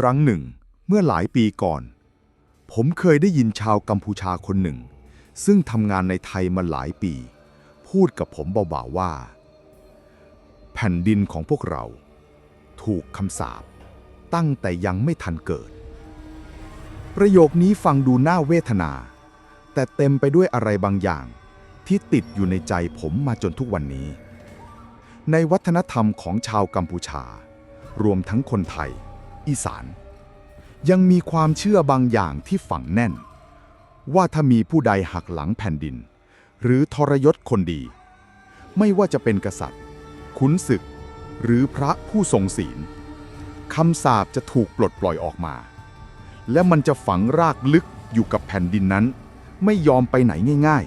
ครั้งหนึ่ง เมื่อหลายปีก่อน ผมเคยได้ยินชาวกัมพูชาคนหนึ่ง ซึ่งทำงานในไทยมาหลายปี พูดกับผมเบาๆว่า แผ่นดินของพวกเรา ถูกคำสาปตั้งแต่ยังไม่ทันเกิด ประโยคนี้ฟังดูน่าเวทนา แต่เต็มไปด้วยอะไรบางอย่าง ที่ติดอยู่ในใจผมมาจนทุกวันนี้ ในวัฒนธรรมของชาวกัมพูชา รวมทั้งคนไทย อีสาน ยังมีความเชื่อบางอย่างที่ฝังแน่น ว่าถ้ามีผู้ใดหักหลังแผ่นดิน หรือทรยศคนดี ไม่ว่าจะเป็นกษัตริย์ ขุนศึก หรือพระผู้ทรงศีลคำสาปจะถูกปลดปล่อยออกมา และมันจะฝังรากลึกอยู่กับแผ่นดินนั้น ไม่ยอมไปไหนง่าย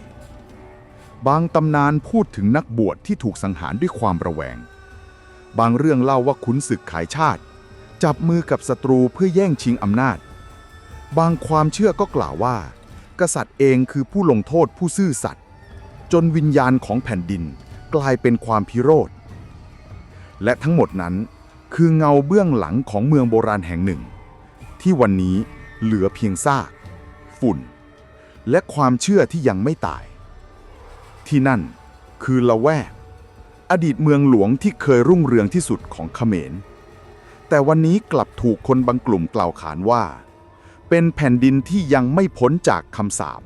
ๆ บางตำนานพูดถึงนักบวชที่ถูกสังหารด้วยความระแวง บางเรื่องเล่าว่าขุนศึกขายชาติ จับมือกับศัตรูเพื่อแย่งชิงอำนาจ บางความเชื่อก็กล่าวว่า กษัตริย์เองคือผู้ลงโทษผู้ซื่อสัตย์จนวิญญาณของแผ่นดินกลายเป็นความพิโรธ และทั้งหมดนั้นคือเงาเบื้องหลังของเมืองโบราณแห่งหนึ่ง ที่วันนี้เหลือเพียงซาก ฝุ่น และความเชื่อที่ยังไม่ตาย ที่นั่นคือละแวก อดีตเมืองหลวงที่เคยรุ่งเรืองที่สุดของเขมร แต่วันนี้กลับถูกคนบางกลุ่มกล่าวขานว่า เป็นแผ่นดินที่ยังไม่พ้นจากคำสาป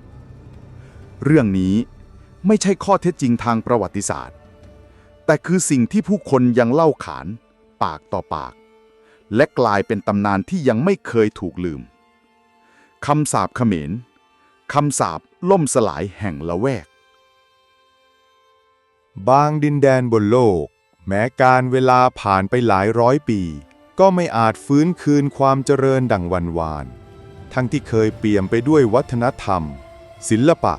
เรื่องนี้ไม่ใช่ข้อเท็จจริงทางประวัติศาสตร์ แต่คือสิ่งที่ผู้คนยังเล่าขาน ปากต่อปาก และกลายเป็นตำนานที่ยังไม่เคยถูกลืมคำสาปเขมรคำสาปล่มสลายแห่งละแวก บางดินแดนบนโลก แม้การเวลาผ่านไปหลายร้อยปี ก็ไม่อาจฟื้นคืนความเจริญดังวันวาน ทั้งที่เคยเปี่ยมไปด้วยวัฒนธรรม ศิลปะ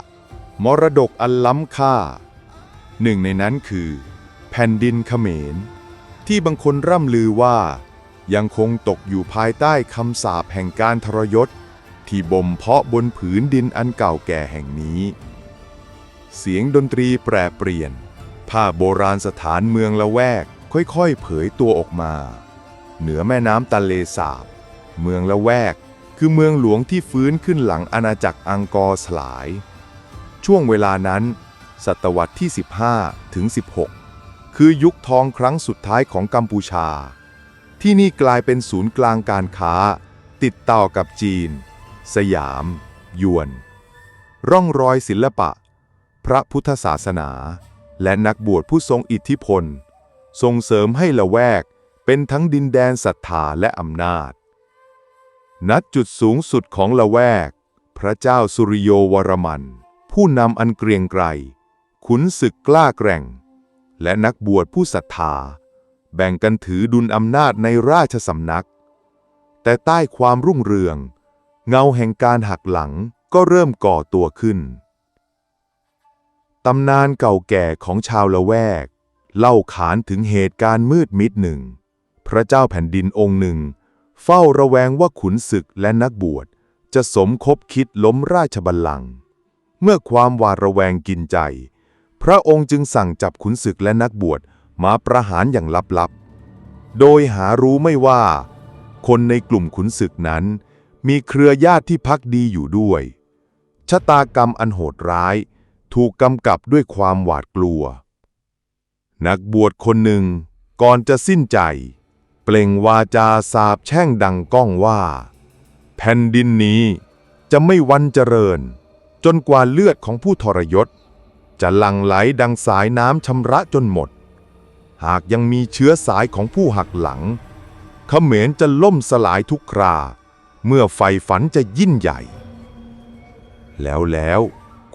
มรดกอันล้ำค่า หนึ่งในนั้นคือ แผ่นดินเขมร ที่บางคนร่ำลือว่า ยังคงตกอยู่ภายใต้คำสาปแห่งการทรยศ ที่บ่มเพาะบนผืนดินอันเก่าแก่แห่งนี้ เสียงดนตรีแปรเปลี่ยนภาพโบราณสถานเมืองละแวกค่อยๆ เผยตัวออกมา เหนือแม่น้ำตะเลสาบ เมืองละแวก คือเมืองหลวงที่ฟื้นขึ้นหลังอาณาจักรอังกอร์สลาย ช่วงเวลานั้น ศตวรรษที่ 15 ถึง 16 คือยุคทองครั้งสุดท้ายของกัมพูชา ที่นี่กลายเป็นศูนย์กลางการค้า ติดต่อกับจีน สยาม ยวน ร่องรอยศิลปะ พระพุทธศาสนา และนักบวชผู้ทรงอิทธิพลส่งเสริมให้ละแวก เป็นทั้งดินแดนศรัทธาและอำนาจณจุดสูงสุดของละแวก พระเจ้าสุริโยวรมัน ผู้นำอันเกรียงไกรขุนศึกกล้าแกร่ง และนักบวชผู้ศรัทธา แบ่งกันถือดุลอำนาจในราชสำนัก แต่ใต้ความรุ่งเรือง เงาแห่งการหักหลังก็เริ่มก่อตัวขึ้นตำนานเก่าแก่ของชาวละแวก เล่าขานถึงเหตุการณ์มืดมิดหนึ่ง พระเจ้าแผ่นดินองค์หนึ่ง เฝ้าระแวงว่าขุนศึกและนักบวช จะสมคบคิดล้มราชบัลลังก์เมื่อความหวาดระแวงกินใจ พระองค์จึงสั่งจับขุนศึกและนักบวชมาประหารอย่างลับๆ โดยหารู้ไม่ว่า คนในกลุ่มขุนศึกนั้น มีเครือญาติที่พักดีอยู่ด้วย ชะตากรรมอันโหดร้าย ถูกกำกับด้วยความหวาดกลัว นักบวชคนหนึ่งก่อนจะสิ้นใจ เปล่งวาจาสาบแช่งดังก้องว่า แผ่นดินนี้จะไม่วันเจริญ จนกว่าเลือดของผู้ทรยศ จะหลั่งไหลดังสายน้ำชำระจนหมด หากยังมีเชื้อสายของผู้หักหลังเขมรจะล่มสลายทุกครา เมื่อไฟฝันจะยิ่งใหญ่ แล้วแล้ว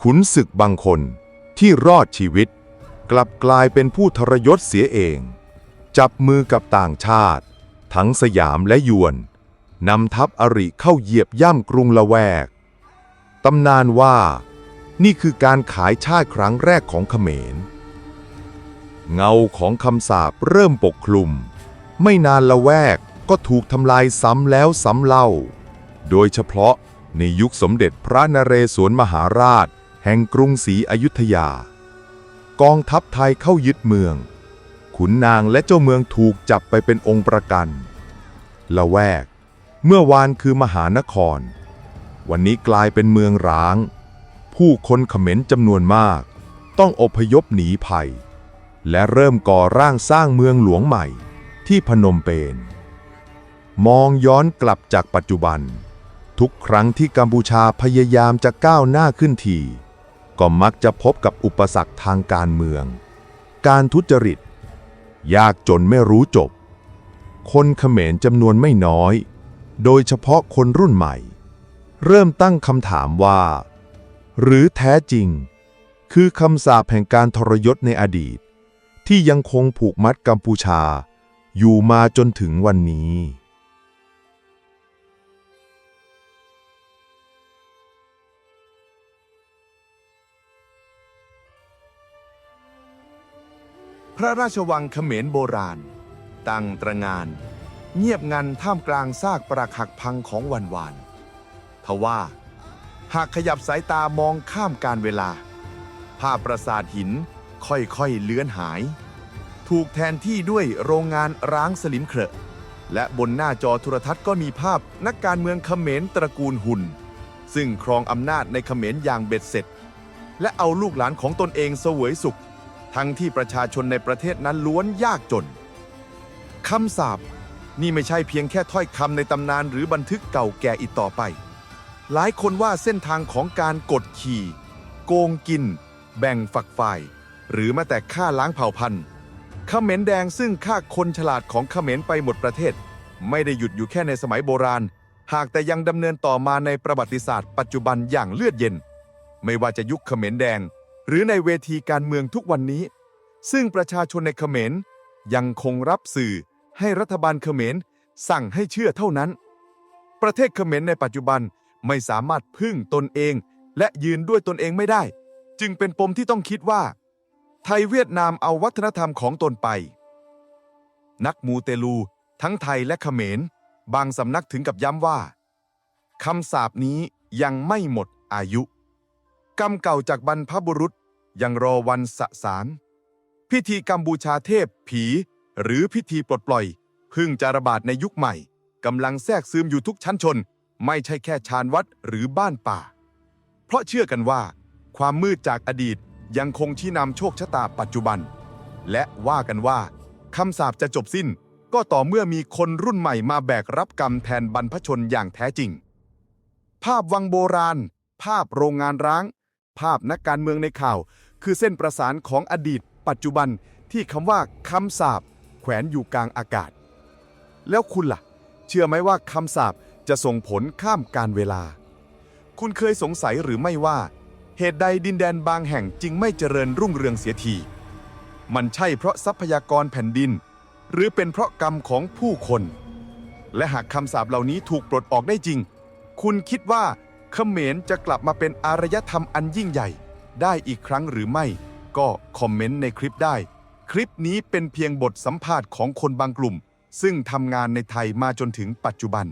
ขุนศึกบางคนที่รอดชีวิต กลับกลายเป็นผู้ทรยศเสียเอง จับมือกับต่างชาติ ทั้งสยามและยวนนำทัพอริเข้าเหยียบย่ำกรุงละแวก ตำนานว่า นี่คือการขายชาติครั้งแรกของเขมร เงาของคำสาปเริ่มปกคลุม ไม่นานละแวกก็ถูกทำลายซ้ำแล้วซ้ำเล่า โดยเฉพาะในยุคสมเด็จพระนเรศวรมหาราช แห่งกรุงศรีอยุธยา กองทัพไทยเข้ายึดเมือง ขุนนางและเจ้าเมืองถูกจับไปเป็นองค์ประกันละแวก เมื่อวานคือมหานคร วันนี้กลายเป็นเมืองร้าง ผู้คนเขม็นจำนวนมาก ต้องอพยพหนีภัย และเริ่มก่อร่างสร้างเมืองหลวงใหม่ที่พนมเปญมองย้อนกลับจากปัจจุบัน ทุกครั้งที่กัมพูชาพยายามจะก้าวหน้าขึ้นที ก็มักจะพบกับอุปสรรคทางการเมือง การทุจริต ยากจนไม่รู้จบ คนเขมรจำนวนไม่น้อย โดยเฉพาะคนรุ่นใหม่ เริ่มตั้งคำถามว่า หรือแท้จริง คือคำสาปแห่งการทรยศในอดีต ที่ยังคงผูกมัดกัมพูชา อยู่มาจนถึงวันนี้ พระราชวังเขมรโบราณ ตั้งตระงาน เงียบงันท่ามกลางซากปรักหักพังของวันวานทว่า หากขยับสายตามองข้ามการเวลา ภาพปราสาทหินค่อยๆเลือนหาย ถูกแทนที่ด้วยโรงงานร้างสลิมเคระและบนหน้าจอโทรทัศน์ก็มีภาพนักการเมืองเขมรตระกูลหุนซึ่งครองอำนาจในเขมรอย่างเบ็ดเสร็จ และเอาลูกหลานของตนเองเสวยสุข ทั้งที่ประชาชนในประเทศนั้นล้วนยากจนคำสาปนี่ไม่ใช่เพียงแค่ถ้อยคำในตำนานหรือบันทึกเก่าแก่อีกต่อไป หลายคนว่าเส้นทางของการกดขี่ โกงกิน แบ่งฝักฝ่าย หรือแม้แต่ฆ่าล้างเผ่าพันธุ์เขมรแดงซึ่งฆ่าคนฉลาดของเขมรไปหมดประเทศ ไม่ได้หยุดอยู่แค่ในสมัยโบราณ หากแต่ยังดำเนินต่อมาในประวัติศาสตร์ปัจจุบันอย่างเลือดเย็น ไม่ว่าจะยุคเขมรแดง หรือในเวทีการเมืองทุกวันนี้ ซึ่งประชาชนในเขมรยังคงรับสื่อให้รัฐบาลเขมรสั่งให้เชื่อเท่านั้น ประเทศเขมรในปัจจุบันไม่สามารถพึ่งตนเอง และยืนด้วยตนเองไม่ได้ จึงเป็นปมที่ต้องคิดว่า ไทยเวียดนามเอาวัฒนธรรมของตนไป นักมูเตลู ทั้งไทยและเขมร บางสำนักถึงกับย้ำว่าคำสาปนี้ยังไม่หมดอายุ กรรมเก่าจากบรรพบุรุษยังรอวันสะสางพิธีกรรมบูชาเทพผี หรือพิธีปลดปล่อยเพึ่งจะระบาดในยุคใหม่กำลังแทรกซึมอยู่ทุกชั้นชน ไม่ใช่แค่ชานวัดหรือบ้านป่า เพราะเชื่อกันว่า ความมืดจากอดีตยังคงชี้นำโชคชะตาปัจจุบัน และว่ากันว่าคำสาปจะจบสิ้น ก็ต่อเมื่อมีคนรุ่นใหม่มาแบกรับกรรมแทนบรรพชนอย่างแท้จริง ภาพวังโบราณ ภาพโรงงานร้าง ภาพนักการเมืองในข่าว คือเส้นประสานของอดีต ปัจจุบันที่คำว่าคำสาปแขวนอยู่กลางอากาศ แล้วคุณล่ะ เชื่อไหมว่าคำสาปจะส่งผลข้ามการเวลา คุณเคยสงสัยหรือไม่ว่า เหตุใดดินแดนบางแห่งจึงไม่เจริญรุ่งเรืองเสียที มันใช่เพราะทรัพยากรแผ่นดิน หรือเป็นเพราะกรรมของผู้คน และหากคำสาปเหล่านี้ถูกปลดออกได้จริง คุณคิดว่า เขมรจะกลับมาเป็นอารยธรรมอันยิ่งใหญ่ ได้อีกครั้งหรือไม่ ก็คอมเมนต์ในคลิปได้ คลิปนี้เป็นเพียงบทสัมภาษณ์ของคนบางกลุ่ม ซึ่งทำงานในไทยมาจนถึงปัจจุบัน